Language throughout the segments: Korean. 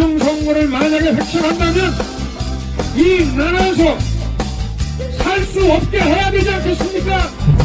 대중 선거를 만약에 획신한다면 이 나라에서 살 수 없게 해야 되지 않겠습니까?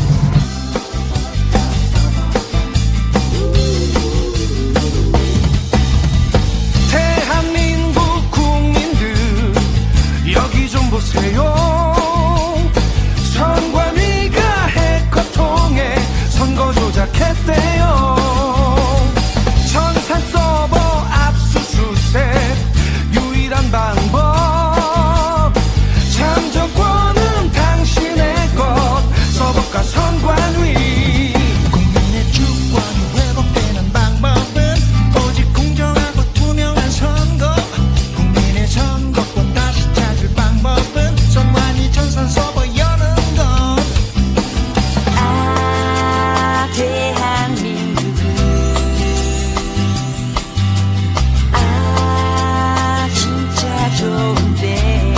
없는데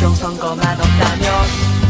종선거 맛없다면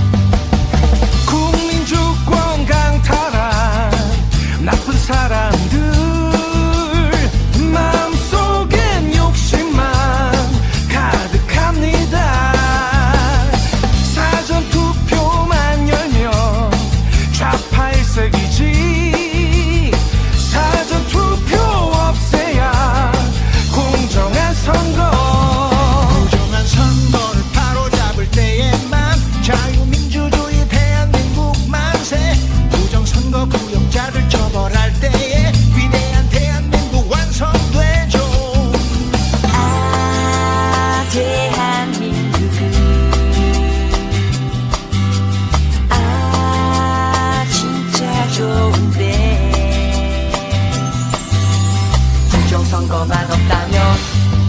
그런 거만 없다며.